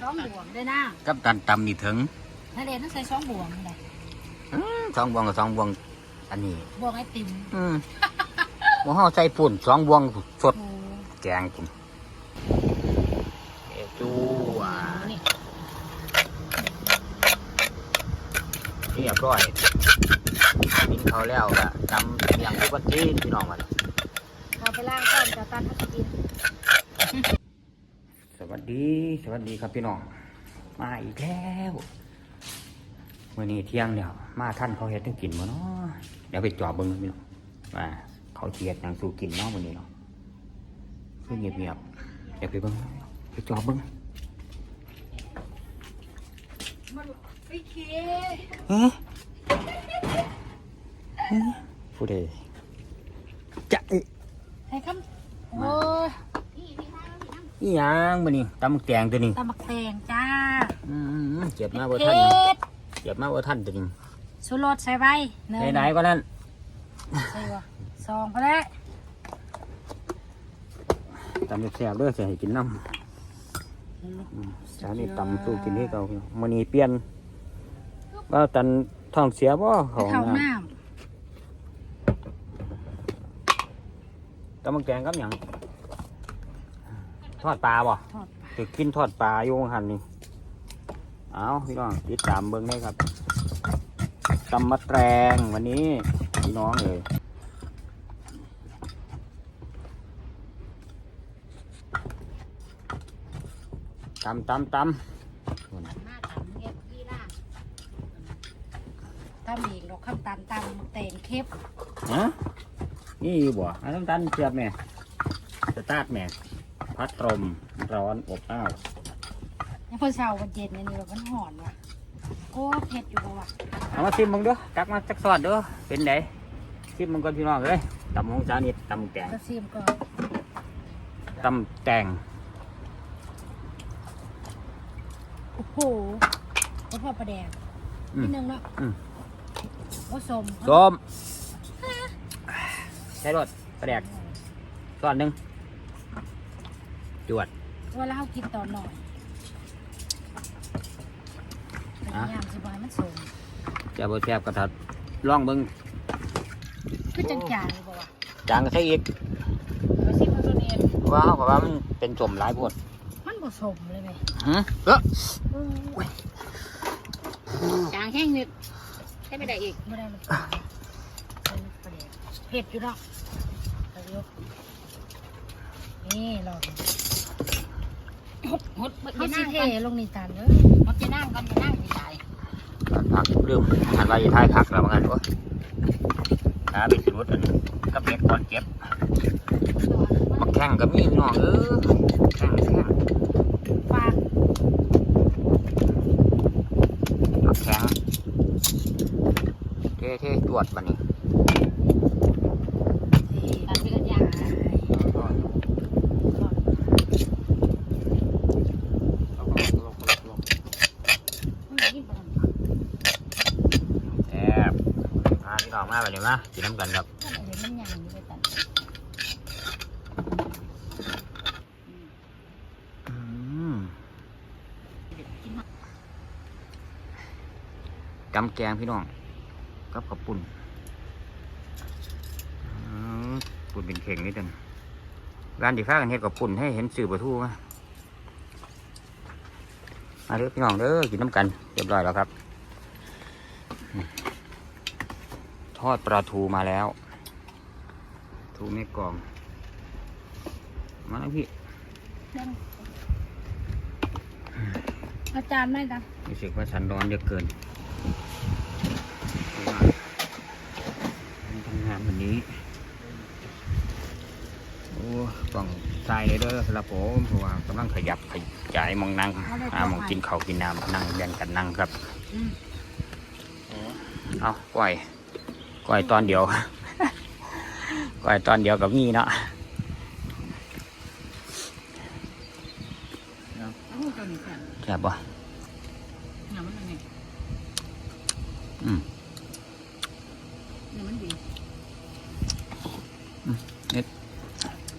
สองบวงได้นะกับตันตำนี่ถึงทะเลต้องใส่สองบวงเลยอื้อสองบวงกับสองบวง อันนี้ บวงไอติมอืมหมูเฮาใส่ปุ่นสองบวงสดโอ้แกงปุ่นเอจูอะนี่เรียบร้อยกินเขาวแล้วละตำเลียงทุกวันจีนพี่น้องมันเอาไปล่างก่อนจะตันทักกิน สวัสดีสวัสดีครับพี่น้อง มาอีกแล้วมื่อนี้เที่ยงเดียวมาท่านเขาเฮ็ดต้องกินบ่เนาะเดี๋ยวไปจอบเบิ้งพี่น้องว่าเขาเทียดหยังสู่กินเนาะวันนี้เนาะคือเงียบๆเดี๋ยวไปเบิ้งไปจอบเบิ้งโอเคเฮ้ผู้ใดจะเอ๊ะให้คำโอ้ย อีหยังมื้อนี้ตำแตงตัวนี้ตำบักแตงจ้าอืมเจ็บมาบ่เผ็ทันนะดเจ็บมาบ่ทันตัวนี้สุรสใส่ไว้หนึ่งไหนๆก็นั่นใส่วะสองก็แล้วตำแซ่บๆเด้อสิให้กินน้ำเช้านี้ตำสู้กินให้เก่าพี่น้องมื้อนี้เปลี่ยนว่าตันท้องเสียบ่ไปเขาเข้าน้น้ำตำแตงกับหยัง ทอดปลาบ่ำทอดจะกินทอดปลาอยู่หันนี่เอาพี่น้องติดตามเบิ้งได้ครับตำมะแตงวันนี้พี่น้องเลยตำตำตหน้าตำเก็บที่ล่างตำอีกดอกข้ามตันตำบักแตงเค็บำฮะนี่อยู่บ่อันน้ำตาลเสียบแม่สตาร์ทแม่ พัดลมร้อนอบอ้าว ยังพอเช้าวันเย็นเนี่ยนี่แบบมันหอนว่ะโอ้เผ็ดอยู่บ่วะเอามาซิมมึงเด้อจักมาจักสอดเด้อเป็นไดซิมมึงก่อนพี่น้องเลยตำของจานิดตำแตงกระเทียมก่อนตำแตงโอ้โหก็พอประแดงอืมนิดนึงเนาะอืม โอ้สมส้มใช้รถประแดกส่วนหนึ่ง จวดเวลาเขากินตอนหน่อยพอะยายามสิบายมันสมจะบ่แซ่บกระทัดลองเบิ่งคือจังจางเลยบ่วะจางก็ใช่อีกเอาสิมันตัวนี้เพราะว่าเขาบอกว่ามันเป็นสมหลายพวดมันบ่สมเลยไหมหือเออจางแห้งนิดใช้ไม่ได้อีกไม่ได้มันเป็นประแดงเผ็ดอยู่เนาะเอายกนี่ลอง หดหดเขาสิเทลงนี่ตามเด้อมันจะนั่งกันจะนั่งที่ไหนผักลืมหันว่าจะทายผักแล้วมันกันวะหาเป็นสมุดอันก็เป็ดก่อนเก็บมาแข่งกับมีพี่น้องเออแข่งแข่งฝากมาแข่งเท่เท่ๆตรวจบันนี้ ตามที่กันยางมันยิ่งกว่า แซ่บมาพี่น้ องมาแบบนี้มากินน้ำกันครับมันอะไรมันยางอยู่ด้วยกันอืมจำแกงพี่น้องกับข้าวปุ่นปุ่นเป็นเข่งนิดนึงร้านที่ฟ้ากันเฮ็ดกับปุ่นให้เห็นสื่อประทูมามาเด้อพี่น้องเด้อกินน้ำกันเรียบร้อยแล้วครับอืม ทอดปลาทูมาแล้ว ทูไม่กรองมาแล้วพี่อาจารย์ไม่ดังรู้สึกว่าฉันร้อนเหลือเกินเพราะว่าการทำงานวันนี้ โอ้ต้องใส่เลยเด้อครับผมเพราะว่ากำลังขยับขยายมองนั่งอ่ามองกินข้าวกินน้ำนั่งแบ่งกันนั่งครับ เอาก้อย ก้อยตอนเดียวก้อยตอนเดียวกับนี่เนาะเอาตัวนี้กันใช่บปะเนี่ยมันอะไรอืมเนี่ยมันดี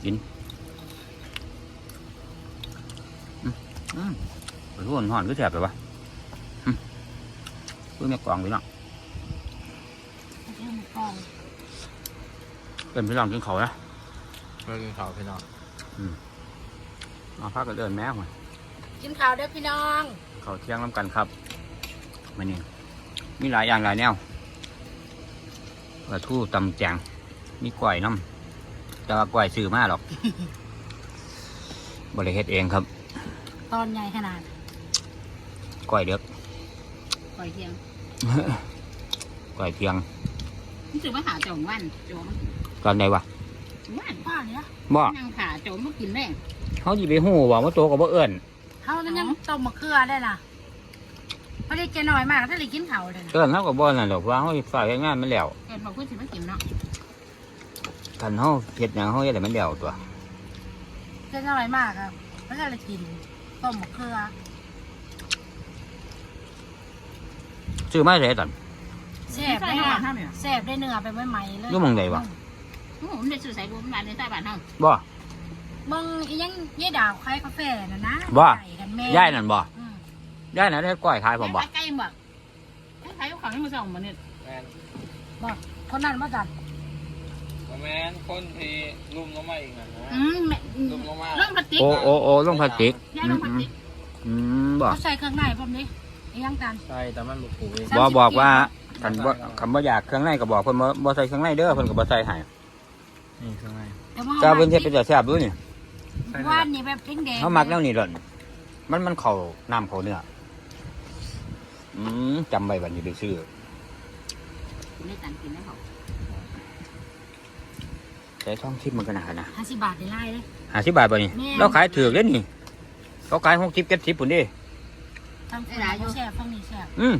กินอืมอืมปลาทูห่อนๆก็แสบไปปะหึคือแม่กวางพี่น้อง เรื่องกอง เป็นพี่น้องกินเขาวนะเพื่อกินข้าวพี่น้องมาพักก็เดินแม่มากินข้าวเด้อพี่น้องเขาเที่ยงน้ำกันครับมานี่มีหลายอย่างหลายแนวปลาทูตำแจงมีกล้วยน้ำแต่ว่ากล้วยซื้อมาหรอก บริเฮ็ดเองครับ ตอนใหญ่ขนาดกล้วยเด็กคอยเที่ยงกล้วยเพียงนี่จะมาหาโจมวันโจม ตอนใดวะวันป้าเนี่ยบ่นั่งขาโจมมากินแม่เขาจีไปหูว่าว่าโตกับว่าเอิญเขานั้นยังต้มมะเขือได้ล่ะพอดีแกน้อยมากถ้าได้กินข้าวเลยนะเอิญเขากับบ่นั่นหรอกว่าเขาฝ่ายงานมันแล้วเกิดบอกพูดสิมากินเนาะกันเขาเฮ็ดหยังเขาเฮ็ดให้มันแล้วตัวแกน้อยมากครับแล้วก็เลยกินต้มมะเขือซื้อมาได้ตอนแซ่บได้ใช่เนื้อบ้านเท่าเนี่ยแซ่บได้เนื้อไปใหม่ๆเลยอยู่หม้องใดวะ โอ้โหมันได้สื่อสายบัวมันมาในใต้บ้านเท่าบ่ มึงอียังยี่ดาวคล้ายกาแฟน่ะนะว่าใส่กันแม่ย่ายนั่นบ่อืมย่ายนั่นได้กล้วยขายผมบ่ใกล้ๆแบบใกล้ๆของที่มาส่งมาเนี่ยแมนบอกคนนั้นมาจัดแมนคนที่ลุ่มลงมาอีกนะนะอืมแม่ลุ่มลงมา เรื่องพลาสติกโอ้โอ้โอ้ลงพลาสติกย่าอืเรื่อมงพลาสอืมติกอืมบ่เขาใส่เครื่องในผมนี่อียังตัน ใช่แต่มันบุกผูเองสามบ่สิบบอกว่ากิโลคันบ่คำว่าอยากเครื่องในก็บอกเพิ่นบ่บ่ใส่เครื่องในเด้อเพิ่นก็บ่ใส่ให้ นี่ข้างในแต่ว่าจ้าเพิ่นเฮ็ดเป็นแต่แซ่บดูนี่ว่านนี่แบบแดงๆเฮามักแนวนี้ล่ะมันมันเข้าน้ำเข้าเนื้ออืมจำไว้บัดนี้ไปซื้อกินได้การกินได้เขาใส่ท้องทิพย์มันก็น่านะห้าสิบบาทได้ไล่เลย50บาทบ่นี่แม่นเราขายถูกเด้นี่เขาขาย60 70พุ่นเด้ทำคนเขาแซ่บฟังนี่แซ่บอืม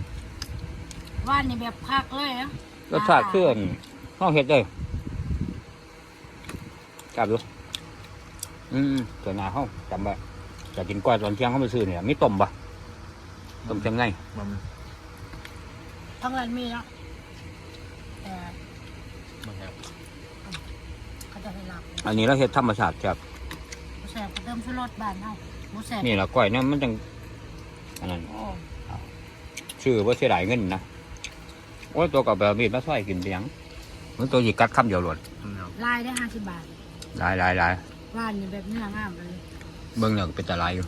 ว่านนี่แบบพักเลยนะรสชาติคืออันเฮาเฮ็ดเลย กลับดู อืมๆตัวหน้าเฮาจำไว้จะกินกล้วยตอนเที่ยงเฮาไปซื้อนี่ล่ะมีต้มบ่ต้มจังไงมันทั้งร้านมีเนาะแต่มันครับเขาจะให้รับอันนี้เราเฮ็ดธรรมชาติครับแซ่บก็เติมชูรสบ้านเฮาหมูแซ่บนี่ละก้อยเนี่ยมันจังอันนั้นโอ้ชื่อว่าเสียดายเงินนะโอ้ยตัวกับแบบมีดมาซอยกินเปียงมันตัวหยิกกัดคำเดียวหลดมันครับไล่ได้ห้าสิบบาท หลายหลายหลายว่านนี่แบบเนื้องามเลยเบิ่งเนี่ยก็เป็นตะลายอยู่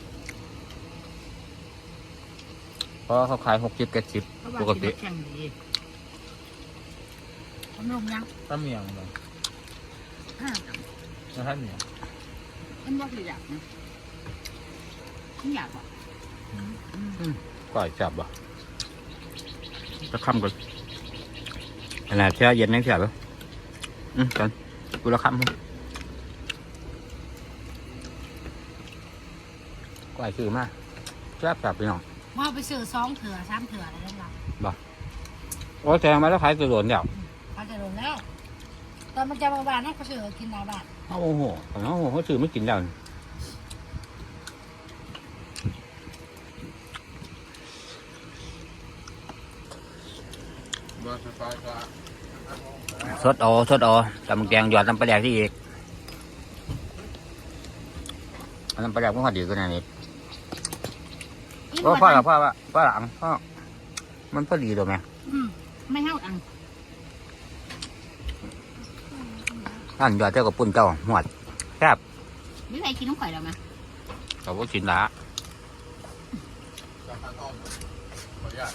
เพราะเขาขายหกสิบเจ็ดสิบเพราะว่าปกกินติแข็งดีขนมยังถ้าเมียงมันห้าแล้วท่านเนี่ยมันบอกคืออยากนะไม่อยากอะก้อยจับบ่จะคำก่อนขนาดแช่เย็นยังแช่ปะอืมกันกูละคำ มั้งก้อยซื้อมาแซ่บจับไปน้องว่าไปซื้อสองเถื่อสามเถื่ออะไรนั่นล่ะโอ้แทงมาแล้วขายตัวโดนเดียวเขาจะโดนแล้วตอนมันจะมาบ้านนะเขาซื้อกินหน้าบ้านเอาโอ้โหเอาโอ้โหเขาซื้อไม่กินแล้วบอสไฟฟ้าสดเอาสดเอาตำแกงหยอดน้ำปลาแดกที่อีกเอาน้ำปลาแดกมันพอดีกันนะนี่ อีพ่อบัวพ่อจักับนพ่อว่าพ่อหลังพ่อมันพอดีตัวไหมอืมไม่เท่าอังท่านหยอดเจ้ากับปุ่นเจ้าหวดแซ่บไม่ใครกินน้ำข่อยหรอมะกับว่ากินละจากทางอ้อมขออนุญาต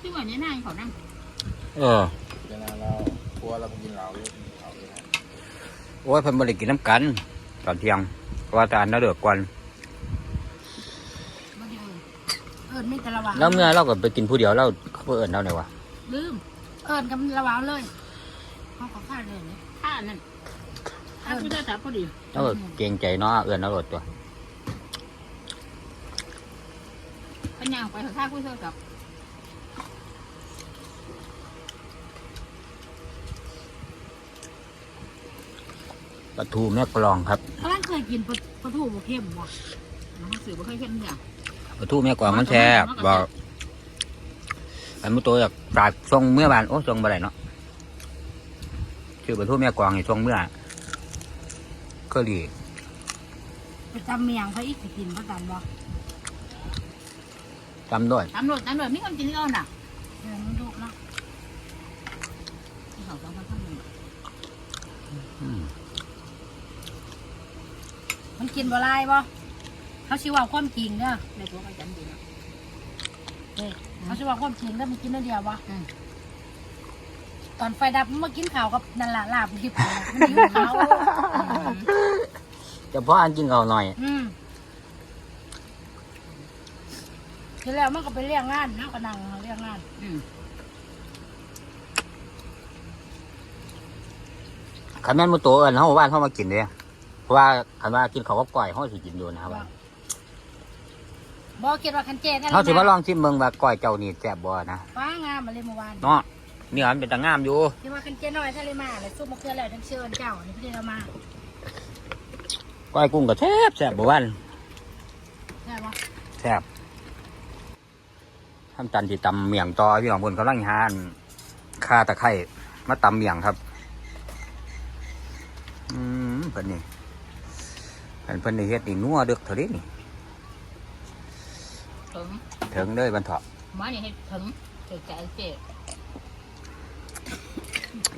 ที่ว่านี้นายเขานั่งเออ เวลาเรากลัว เรากินเหล้าเยอะกินเหล้าเยอะโอ้ยเพิ่นบริกินน้ำกัน ตอนเที่ยงว่าแตาอันน่าเดือดกวนมาเดียวเอิญไม่แต่ระหวางแล้วเมื่อเราก็ไปกินผู้เดียวเราเขาเพื่อนเราเนี่ยวะลืม เอิญกับระหว่างเลยเขาขอค่าเลยนี่ข้านั่นข้าพี่ได้แต่พอดีเราก็เกรงใจเนาะเอื่อนเราหลดตัว เปัญญางไปข้าคุยโทรศัพท์ ลาทูแม่กลองครับเขาล่างเคยกินปลาปลาทูบเข้มบ่น้องสื่อบ่เคยเห็นอย่างปลาทูแม่กลองมันแซ่บบอกอันมุตัวอยากฝากส่งเมื่อบานโอ้ส่งบ่ได้เนาะชื่อประตูแม่กวางในช่วงเมื่อก็ดีไปจำเมียงเขาอีกสิกินเขาจำบ่จำด้วยตำรวจตำรวจมีคนกินเอาน่ะ เออมันดุเนาะ ที่เขาต้องมาทำหนึ่ง อืม มันกินบ่ลายบ่เขาชิว่าความจริงเด้อในตัวกันจันดีเนาะเด้เขาชิว่าความจริงเด้อมันกินได้เดียวบ่อืม ตอนไฟดับมันมากินข้าวกับนั่นล่ะลาบดิบนั่นล่ะมันหิวเขาจะเพาะอันกินเขาวหน่อย อืมทีแล้วมันก็ไปเรียกงานนะก็นั่งเรียกงาน อืมขันแม่นมุตัวเอิญเขาบอกว่าเขามากินเด้เพ ราะว่าขันว่ากินเขาวกับก้อยเขาสิกินอยู่นะครับว่าบอกคิดว่าคันเจนั่นเขาสิมาลองชิมเมืองว่าก้อยเจ้านี่แซ่บบ่นะฟ้างามมาเลยเมื่อวานเนาะเนื้อมันเป็นตางามอยู่คิดว่าคันเจน้อยทะเลมาเลยซุปมะเขือแล้วทั้งเชิญเจ้านี่พี่เรามาก้อยกุ้งก็แซ่บแซ่บบ่วันใช่ปะแซ่บทำจันที่ตำเมี่ยงต่อพี่น้องคนกำลังหาอันข่าตะไคร้มาตำเมี่ยงครับ อืมเพิ่นนี่ เพิ่นเพิ่นนี่เฮ็ดนี่นัวเดึกเท่านี้นี่ถึงถึงเลยบรรเทาะหมาเนี่ยให้ถึงเกิดใจเจ๊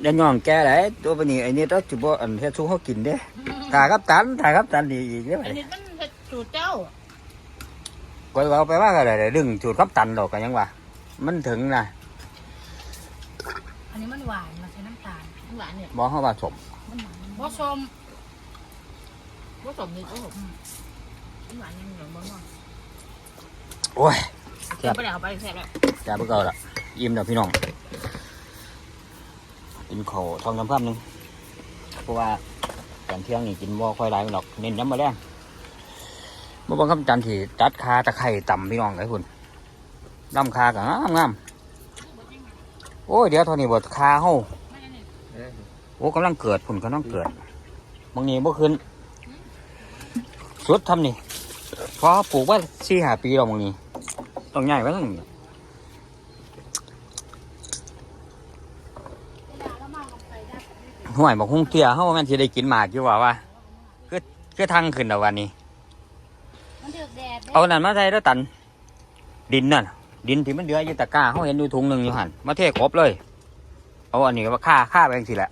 เดี๋ยวย่องแก่เลยตัวปานนี้ไอ้นี่ต้องจุบอันเฮ็ดสู้เขากินเด้ถ่ายครับตันถ่ายครับตันดีอีกเด้ออันนี้มันเห็ดสูตรเจ้าก้อยเอาไปว่าก็ได้ดึงจุดครับตันดอกกันยังวะมันถึงนะอันนี้มันหวานมาใช้น้ำตาลหวานเนี่ยบอกเขาว่าสมมันหวานบ่ชม ผสมนี่ก็ผมหวานยังเหลืองบ้างโอ้ยเก็บไปแล้วไปแซ่บแล้วจ่าเบิ่งเอาละอิ่มแล้วพี่น้องกินข้าวทองน้ำพันหนึงเพราะว่าตอนเที่ยงนี่กินบ่ค่อยหลายหรอกเน้นย้ำมาแรงเมื่อบังคับจันที่ตัดคาตะไคร่ต่ำพี่น้องไอ้คุณน้ำคากับงามงามโอ้ยเดี๋ยวเท่านี้บดคาเฮาโอ้กำลังเกิดผุนกำลังเกิดบางนี้เมื่อคืน สุดทำนี่พอปลูกว่าสี่ห้าปีแล้วบางนี้ต้องใหญ่ไว้ทั้งนี้ห่วยบอกคงเตี้ยเขาว่าแมันสิได้กินหมากอยู่ว่าว่าคือคือทางขึ้นแล้ววันนี้มันเดือดแดดเอานั่นมาใส่แล้วตัน ดินนั่นดินที่มันเหลืออยู่ตะกร้าเขาเห็นอยู่ถุงหนึ่งอยู่หันมาเทครบเลย เอาอันนี้ก็ว่าฆ่าฆ่าไปสิแหละ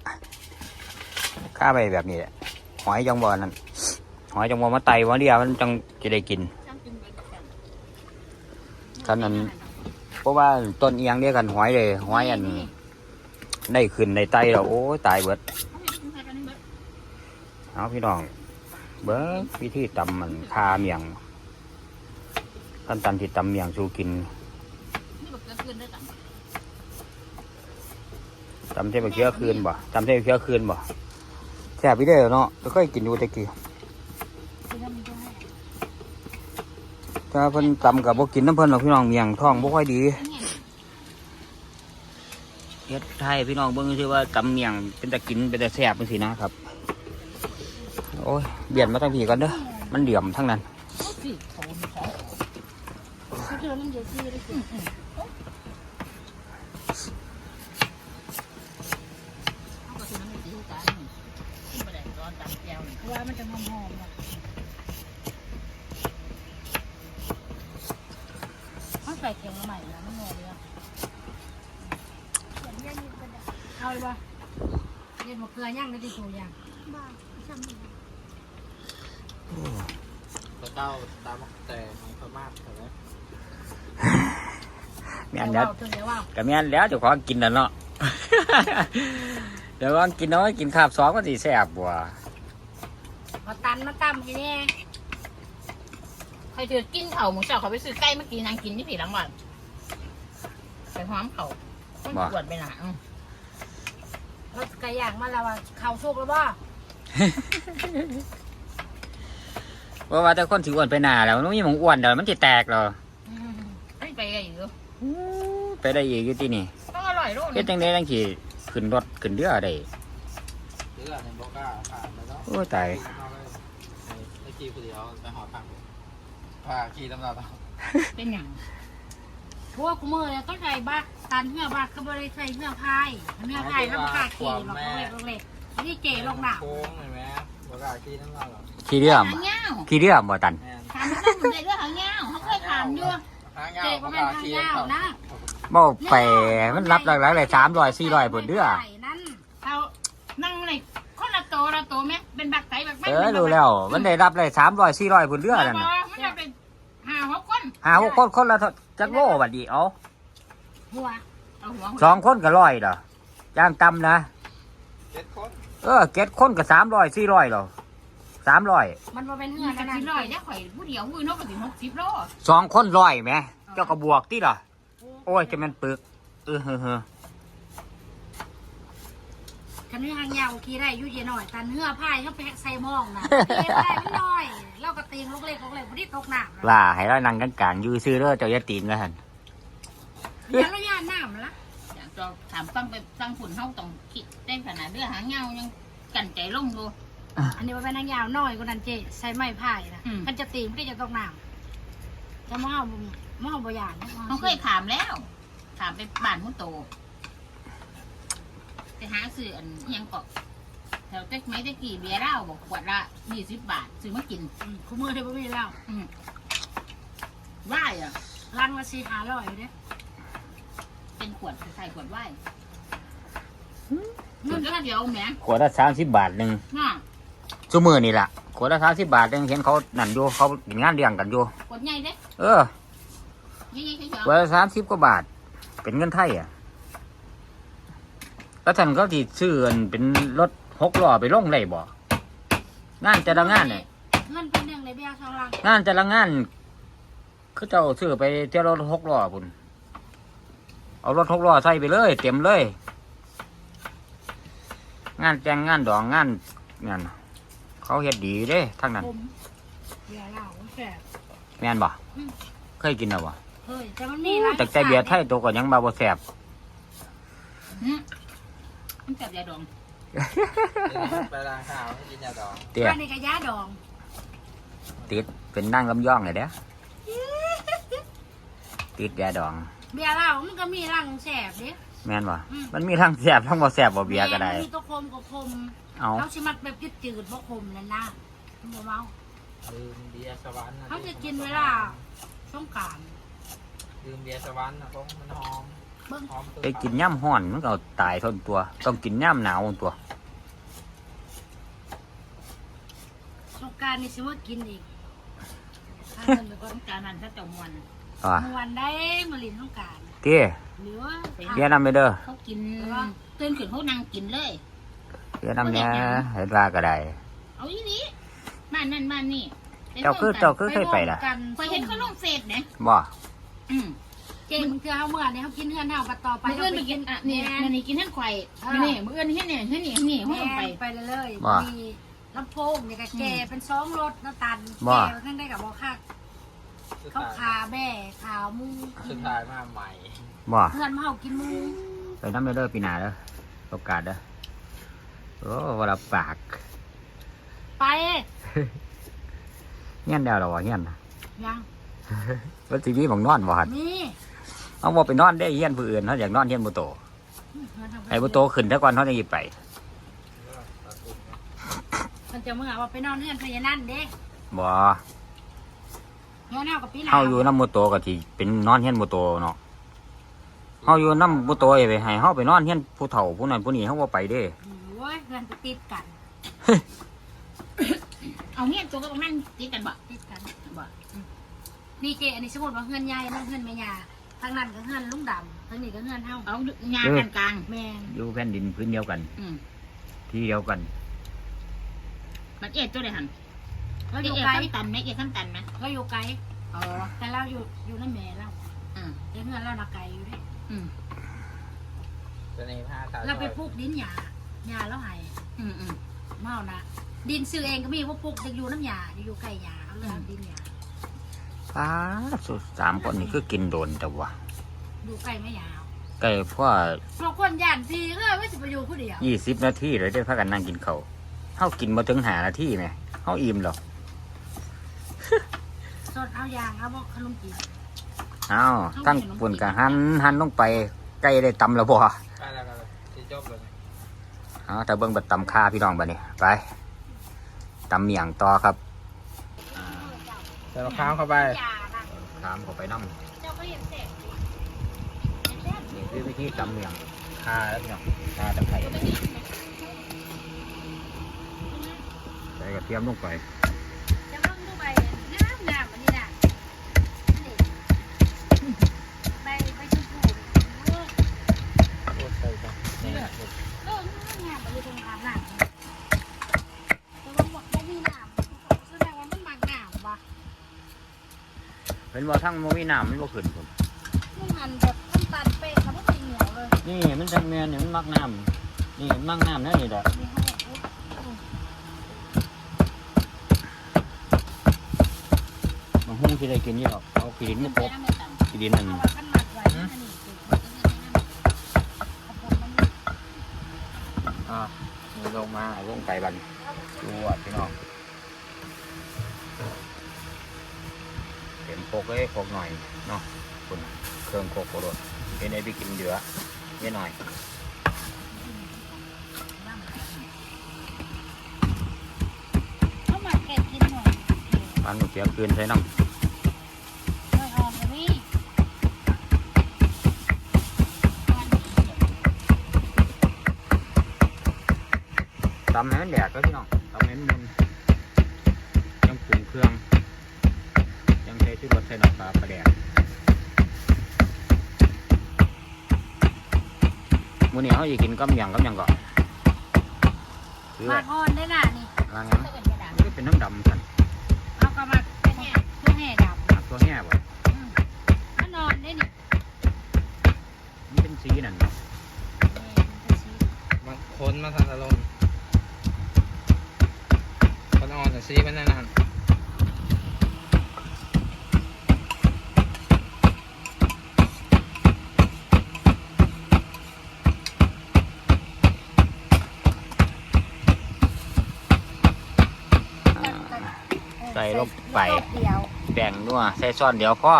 ฆ่าไปแบบนี้แหละหอยจังบอนั่น หอยจังบอมาไตวันเดียวมันจังจะได้กินจ้างกินไปกับแซ่บคันนั้นเพราะว่าต้นเอียงเรียกกันหอยเลยหอยอันได้ขึ้นในไตแล้วโอ้ตายเบิดเอาพี่น้อง เบิ้งวิธีตำมันคาเมียงขั้นตอนที่ตำเมียงสูกินตำเทปเชื้อคืนบ่ตำเทปเชื้อคืนบ่แซ่บพี่เด้อเนาะแล้วก็กินอยู่ตะกี้ ถ้าเพิ่นตำกับบ่กินน้ำเพิ่นหรอกพี่น้องเมียงท้องบ่ค่อยดีเฮ็ดไทยพี่น้องเบิ่งซิว่าตำเมียงเป็นแตะกินเป็นแตะแซ่บจังซี่นะครับ โอ้ยเบียดมาตั้งพี่ก่อนเด้อมันเหลี่ยมทั้งนั้นสี่โถมสองเขาเจ เอาเลยป่ะเย็นหมกเกลือย่างได้ดีสูอย่างตัวเต้าตามแต่ของพม่าใช่ไหมแม่นแล้วเดี๋ยวเดี๋ยวว่าก็แม่นแล้วเจ้าของกินแล้วเนาะเดี๋ยวว่ากินน้อยกินคาบสองก็สิแซ่บบัวเอาตันมาตั้มให้แน่ใครถือกินเข่าหมูเจ้าเขาไปซื้อไก่เมื่อกี้นางกินที่ผีหลังบ้านไปหอมเข่าคนปวดไปหนา เราไก่ย่างมาแล้วว่าข้าวสุกแล้วบ่เพราะว่าแต่คนสิอ้วนไปหนาแล้วมันมีหมองอ้วนเดี๋ยวมันจะแตกเหรอไม่ไปไงอยู่ไปได้อีกอยู่ที่นี่ต้องอร่อยลูกเฮ็ดจังได๋จังสิขึ้นรถขึ้นเรือได้หรือในบอกล้าผ่านแล้วเนาะโอ้ยตายไอ้ขี่คนเดียวไปหอพักผ่าขี่ตำราเป็นอย่าง พวกกูมือเนี่ยต้องใส่บ้าตันเหือบ้าก็บริใส่เหือพายเหือพายแล้วมันกล้าขี่หรอกเล็กเล็กนี่เจ๋ลงหนักโค้งเห็นไหมบอกว่าขี้น้ำเราหรอขี้เดียมหางเงาขี้เดียมบ่ตันแม่นถามมันต้องได้เรื่องหางเงาเขาเคยถามอยู่หางเงาเจ๋บก็อกเป็นว่าทางขี้ยาวเขานะบ่แปรมันรับหลักๆเลย300 400พุ่นเด้อนั่นเอานั่งในคนละโตละโตไหมเป็นบักไก่บักแม่เออดูแล้ว มันได้รับเลย300 400พุ่นเด้อนั่นบ่น่ะมันจะเป็นหา หัวคนหาหกคนคนละเท่าจักโลบัดนี้เอาหัวเอาหัวสองคนก็ร้อยดอกย่างต่ำนะเจ็ดคนเออเก็ดคนก็300 400ดอก300มันมาเป็นเงิเหือนกักันนสินั่นร้อยได้ข่อยผู้เดียวมือนกก็สิหกสิบโลสองคนร้อยแหมเจ้าก็บวกติล่ะโอ้ยจะแม่นปึกเออเฮ้อ คันนี้ทางยาวขี่ได้ยุ่ยหน่อย ตันเหือพายเขาไปใส่มองนะเก็บได้ไม่น้อยเราก็ตีนลูกเล็กลูกเล็กพอดีตกหนักๆว่าให้เรานั่งกลางๆอยู่ซื่อเด้อเจ้าอย่าตีนกันหั่นยันระยะน้ำละอยากจะถามฟังไปฟังฝุ่นเฮาต้องคิดได้ขนาดเรื่องหางเงายังกันใจลงดูอันนี้มันเป็นทางยาวน้อยกว่านั้นเจ๊ใส่ไม้พายนะอืมมันจะตีไม่ได้จะตกน้ำจะมาเอามาเอาบะหยานนะเขาเคยถามแล้วถามไปบ้านมุนโตไป หาซื้ออันอิหยังเกาะแถวเต็กไม้ตะกี้เบียร์เหล้าบอกขวดละยี่สิบบาทซื้อมากินอืมคู่มือที่บ่มีแล้วอืมว่ายอะลังละสี่ห้าร้อยอยู่เด้เป็นขวดใส่ขวดว่ายเงินก็เดียวแหมขวดละ30บาทหนึงน่ะซุมื้อนี่ล่ะขวดละ30บาทหนึงเห็นเขานั่นอยู่เขากินงานเลี้ยงกันอยู่ขวดใหญ่เด้เออยี่ยี่เฉยขวดละ30กว่าบาท เป็นเงินไทยอะ แล้วท่านเขาสิซื้ออันเป็นรถหกล้อไปลงได้บ่งานแต่ละงานเนี่ยเงินเป็นหนึ่งเลยเบี้ยสองลังงานแต่ละงานเขาเจ้าซื้อไปเที่ยวรถหกล้อพุ่นเอารถหกล้อใส่ไปเลย เต็มเลย งานแต่งงานดองงานงานเขาเฮ็ดดีเด้ทั้งนั้นผมเบียร์เหล้าแสบแม่นบ่อืมเคยกินแล้วบ่เฮ้ยแต่มันมีร้านแต่ใจเบียร์ไทยตัวก็ยังมาบ่แซ่บๆหื มมันจับยาดองไปล้างข้าวให้กินยาดองเตี้ยร้านนี้ก็ยาดองติดเป็นนั่งลำย่องเลยเด้อติดยาดอง เบียร์เหล้ามันก็มีรังแสบเด้ แม่นบ่อืม มันมีทั้งแซ่บทั้งบ่แซ่บบ่เบียร์ก็ได้ แม่นมีตัวคมกับคมเอาเขาชิมักแบบจืดๆบ่คมนั่นนะมันบ่เมา ลืมเบียร์สวรรค์เขาจะกินเวลาสงกราร ลืมเบียร์สวรรค์นะเพราะมันหอมเบิ่งหอมตัว ไปกินย่ำห้อนมันก็เอาตายทนตัว ต้องกินย่ำหนาวตัวสงกรารนี่สิว่ากินอีกถ้าเงินไปก่อนต้องการนั้นถ้าเจ้ามวนอ่าเมื่อวันได้มาลินสงกรารเตี้ยหรือว่าเบียร์นำไปเด้อเขากินตื่นขึ้นเขานั่งกินเลยเบียร์นำเนี้ยเห็นว่าก็ได้เอาอีนี้บ้านนั่นบ้านนี่เจ้าคือเจ้าคือเคยไปล่ะกันคอยเห็นเขาลงเฟซเนี่ยบ่อืม เจมึงคือเฮาเมื่อนี่เขากินเฮือนเฮาปัดต่อไปมื้ออื่นไปกินอะนี่นี่นี่กินท่านไข่นี่มื้ออื่นที่นี่ที่นี่ที่นี่ห้แม่องไปไปเลยๆมีลำโพงนี่ก็แก่เป็นสองรถน้ำตาลแก่ทั้งได้กับบ่คักสุดเขาท้ายขาแบ่ขาวมูสุดท้ายมาใหม่บ่เพื่อนมาเฮากินมูไปนำไปเด้อปีหน้าเด้อโอกาสเด้อโอ้วลาปาก ไปเงี้ยนเดียวเหรอวะเงี้ยนน่ะยังว่าสิมีบังนอนบ่หั่นนี่ เอาบ่ไปนอนได้เฮียนผู้อื่นเฮาอยากนอนเฮียนบ่โตให้บ่โตขึ้นแต่ก่อนเฮาจะหยิบไปมันจะเมื่อว่าไปนอนเฮือนพญานั่นเด้บ่เฮือนเฮากับพี่นาเฮาอยู่นำบ่โตก็สิเป็นนอนเฮียนบ่โตเนาะเฮาอยู่นำบ่โตให้ไปให้เฮาไปนอนเฮียนผู้เฒ่าผู้นั้นผู้นี้เฮาบ่ไปเด้โอ้ยเฮือนก็ติดกันเอาเงี้ยตัวก็ประมาณติดกันบ่ติดกันบ่นี่เจอันนี้สมมติว่าเฮือนใหญ่นั่นเฮือนแม่ยา ทางนั้นก็เฮือนลุงดำทางนี้ก็เฮือนเฮาเอางากันกลางแม่นอยู่แผ่นดินพื้นเดียวกัน อืมที่เดียวกัน มันเอ็ดตัวเลยหันเราอเอ็ดยู่เอ็ดไกลขั้นตันไหมเอ็ดขั้นตันไหมเราอยู่ไกลอ๋อ แต่เราอยู่อยู่นั่นแม่เราอืมเดี๋ยวเฮือนเราน่ะไกลอยู่เด้อืมจะในผ้าขาวเราไปปลูกดินหญ้าหญ้าแล้วให้อืมอืม เมานะดินซื้อเองก็มีว่าปลูกจะอยู่น้ำหญ้าอยู่ใกล้หญ้าเอาเลยเอาดินหญ้า ป้าสุดสามคนนี่คือกินโดนแต่ว่าอยู่ใกล้ไม่ยาวใกล้พ่อเพราะคนย่านทีก็ไม่สิไปอยู่ผู้เดียวยี่สิบนาทีเลยได้พากันนั่งกินเขาวเฮากินมาถึงหานาทีไหมเฮาอิ่มหรอกสดเอายางเอาบอกขนมจีนเอาตั้งปุ่นกับหันหันลงไปใกล้ได้ตำแล้วบ่ได้แล้วกันเลยที่จบเลยเอาแต่เบิ่งบัดตำค่าพี่น้องบัดนี้ไปตำเมี่ยงต่อครับ ใส่มะพร้าวเข้าไปอย่านะตามเข้าไปน้เจ้าก็เห็นแสบำนี่คือวิธีตำเมี่ยงค่าแล้วพี่น้องค่าตะไคร้ใส่กระเทียมลงไปจะเบิ่งดูใบน้ำน้ำอันนี้น่ะนี่ใบใบชมพูเออ โอ้ใส่ไปนี่ เออน้ำน้ำมันอยู่ตรงกลางน้ำแต่ว่าบ่บ่มีน้ำแสดงว่ามันมักน้ำว่ะ เป็นว่าทั้งมันมีน้ำมันบ่ขึ้นผมมันหันแบบน้ำตาลเป๊ะครับมันเป็นเหนียวเลยนี่มันจังแมนนี่มันมักน้ำนี่มันมักน้ำนั่นนี่แหละมีห้องอุ๊ยมันหุ้งที่ได้กินนี่หรอกเอาขี้ดินมาปบขี้ดินนั่น เอาว่าขั้นหมักไว้อันนี้คือเอาผมมันนี่อ่านี่ลงมาเอาลงไปบันดูอะพี่น้อง โคกเลยโคกหน่อยเนาะคุณเครื่องโคกโครดเห็นไอพี่กินเยอะนิดหน่อยเอาหมักแกะกินหน่อยมันเสียคืนใช้น้หน่อยอ่อนเลยนี่ำตำให้มันแดกก็พี่น้องตำให้มันมุนยังปรุงเครื่อง ยังใช้ที่ร สใส่น้ำปลาปลาแดกมื้อนี้เขาจะกินกับหยังกับหยังก่อนคือหมักอ่อนได้น่ะนี่อะไรงั้นถ้าเกิดจะดับมันก็เป็นน้ำดำกันเอากระมักแค่เนี่ยเพื่อให้ดับอักตัวแง่บ่อืมมันนอนได้นี่มันเป็นสีนั่นเนาะบางคนมาทันอารมณ์คนอ่อนแต่ซีมันนั่นอ่า ใส่ลงไปรอบเดียวแบ่งนัวใส่ซ่อนเดี๋ยวพ่อ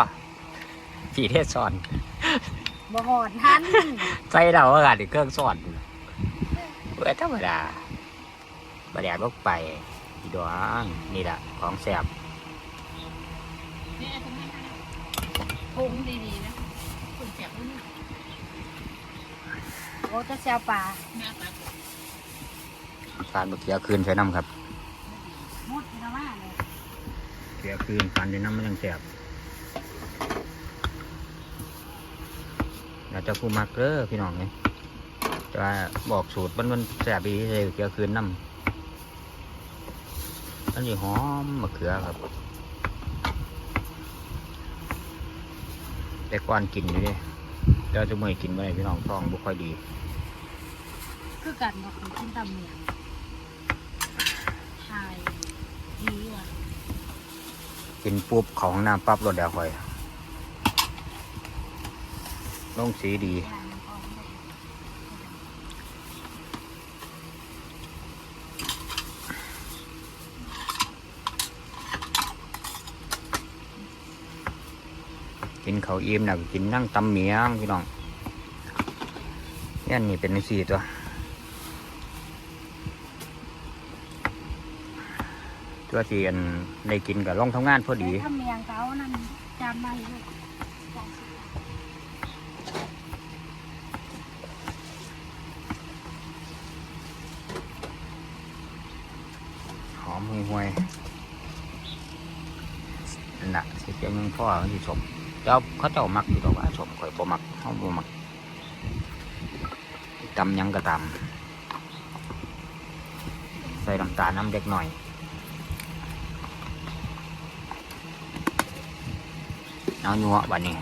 สีเทศซ่อน บ่หอนทันใส่เราอากาศเครื่องซ่อนเพื่อธรรมดาบะแดกลงไปอีดวงนี่แหละของแสบเนี่ยทำให้พุงดีๆนะคุณแสบอุ้ยโอ้จะแซวปลาแม่ปลาฟานบะเขียคืนใส่น้ำครับ มุดนะว่าเลย เขียคืนฟานใส่น้ำมันยังแสบอยากจะผู้มักเด้อพี่น้องเนี่ยจะบอกสูตรมันมันแสบดีเลยเขียคืนน้ำอันนี้หอมมะเขือครับ แต่ก่อนกินอยู่ดิเดี๋ยวจะเมื่อยกินไม่ได้พี่น้องท้องบุค่อยดี คือกันบอกกินตำเหนียงชายดีว่ะ กินปุ๊บเของน้ำปั๊บรถเดียวคอยลงสีดี กินเขาอิ่มนะกินนั่งตำเมียงพี่น้องเนี่ยนี่เป็นสีตัว ตัวที่อันได้กินกับล่องทำงานพอดีถ้าเมียงเขานั่นจำมาอยู่หอมห่วยๆนั่นแหละสิเจียวยังพ่อมันสิสมเจ้าเขาเจ้ามักอยู่ดอกว่าสมข่อยบ่มักเขาบ่มักตำหยังก็ตำใส่น้ำตาลน้ำเด็กหน่อย เอาหนัวบัดนี้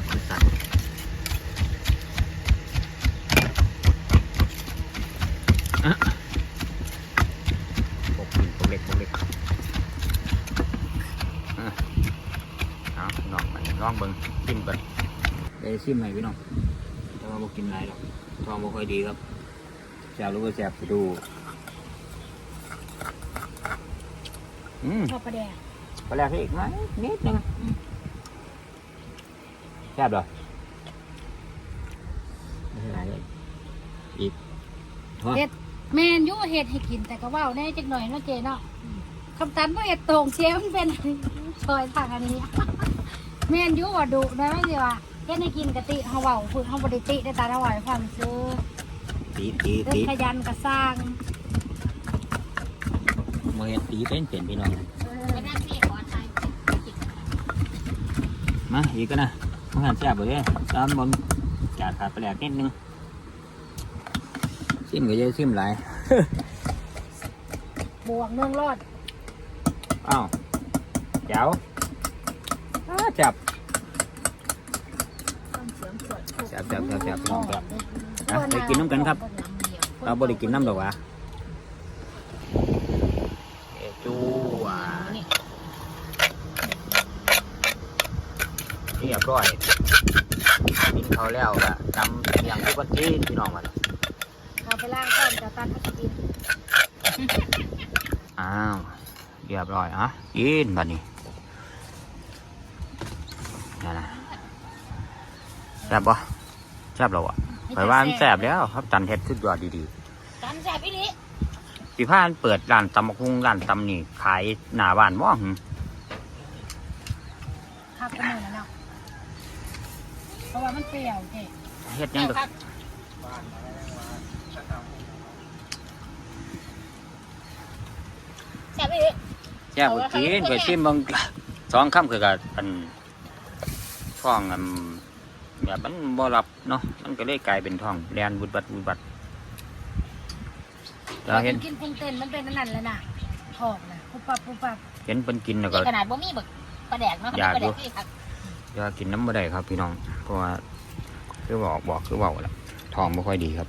มคือสัตว์อะพวกนี้พวกเล็กพวกเล็กอะเอาลองมาลอง ชิมใหม่พี่น้องแต่ว่าบ่กินหลายหรอกท้องบ่ค่อยดีครับแซ่บหรือว่าแซ่บสิดูอืมชอบประแดกปลาแรกอีกไหมนิดนึงแซ่บเหรออีกเฮ็ดแม่นอยุเฮ็ดให้กินแต่ก็เว่าแน่จักหน่อยเนาะเจเนาะคำตันว่าเฮ็ดตรงเชฟมันเป็นชอยทางอันนี้ แม่นอยุว่าดุนะว่าสิว่า เฮ็ดให้กินกะติเฮาเว้าฝึกเฮาบ่ได้ติได้ตาถวายความซื้อตีตีเรื่องตีขยันก็สร้างโมเห็นตีเป็นเป็นพี่น้องไปนั่งที่ขอทายมาอีกก็นะมันหันแซ่บเลยตามบนจากขาดปลาแรกนิดนึงซิมก็เยอะซิมหลายบวกเนื่องรอดอ้าวเจ้าอ้าจับ ต้องเสียงสวย แซ่บแซ่บแซ่บแซ่บพี่น้องครับอะไปกินน้ำกันครับเราบริกินน้ำดอกหวะเอจูว่ะนี่เรียบร้อยกินเขาวแล้วละจำอย่างที่วันที่พี่น้องมันเอาไปล้างก่อนจะตันให้กินอ้าวเรียบร้อยอะกินบัดนี้นั่นนะแซ่บปะ แซ่บแล้วอะไปว่ามันแซ่บแล้วครับจันเฮ็ดขึ้นยอดดีตามแซ่บอีหลีๆพี่พานเปิดร้านตำบักหุ่งร้านตำนี่ขายหน้าบ้านบ่หึคักกันเลยนะเนาะเพราะว่ามันเปรี้ยวเจ๊เฮ็ดหยังก็ครับบ้านมาแล้วมาถ้าทำแซ่บอีหลีแซ่บบ่กินไปชิมเบิ่งสองคำคือกับอันท้องอัน แบบมันบ่รับเนาะมันก็เลยกลายเป็นท้องแลนบุดบัดบุดบัดเราเห็นกินพุงเต้นมันเป็นอันนั่นแหละน่ะหอกน่ะปุ๊บปับปุ๊บปับเห็นเพิ่นกินแล้วก็ นี่ขนาดบ่มีเบิกปลาแดกเนาะอยากปลาแดดูกที่ครับอย่ากินน้ำบ่ได้ครับพี่น้องเพราะว่าคือบอกบอกคือเว้าแหละท้องบ่ค่อยดีครับ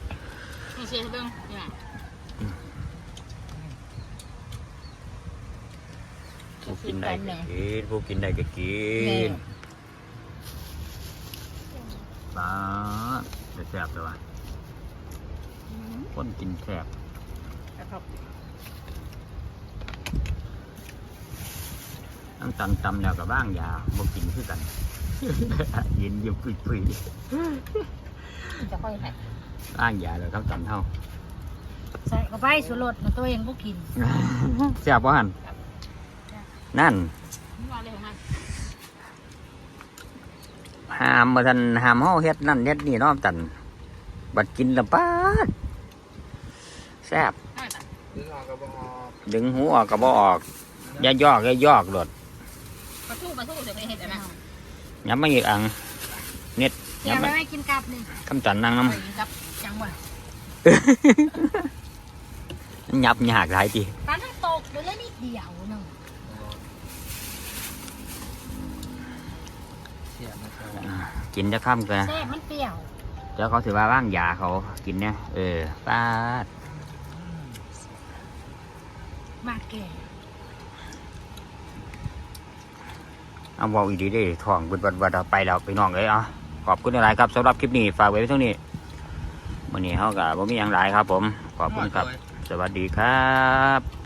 นี่เชียร์เบิ่งนี่น่ะผู้กินได้ก็กินผู้กินได้ก็กิน บ้าจะแซ่บเลยว่ะคนกินแซ่บนะครับน้ำตำตำแล้วก็บ้างยาบ่กินคือกันยินยิ้มปุยปุยจะค่อยให้ๆบ้างยาแล้วครับตำเท่าใส่เข้าไปสุรสมันตัวเองก็กินแซ่บบ่หันนั่น มันว่าเลยของมัน หามมาทันหามเฮาเฮ็ดนั่นเฮ็ดนี่น้อมตันบัดกินละปาดแซ่บดึงออกกระบอกดึงหูออกอย่ายอกอย่ายอกโลดปลาทูปลาทูเดี๋ยวไปเห็ดอันนั้นย้ำมาอีกอังเน็ดยวย้ำมาไม่กินกับนี่คำตันนังน้ไปกับจังหวะำยับยากหลายทีตอนทั้งตกเดี๋ยวเลยนิดเดียว กินจะข้ามกันแซ่บมันเปรี้ยวเดี๋ยวเขาถือว่าว่างยาเขากินเนี่ยเออปาดมากแก่เอาเวาอีกดีได้ท้องบุดบัดบัดเอาไปแล้วไปน้องเลยอะขอบคุณหลายๆครับสำหรับคลิปนี้ฝากไว้เท่านี้วันนี้เขากับผมมีอย่างไรครับ ผม ขอบคุณครับ สวัสดีครับ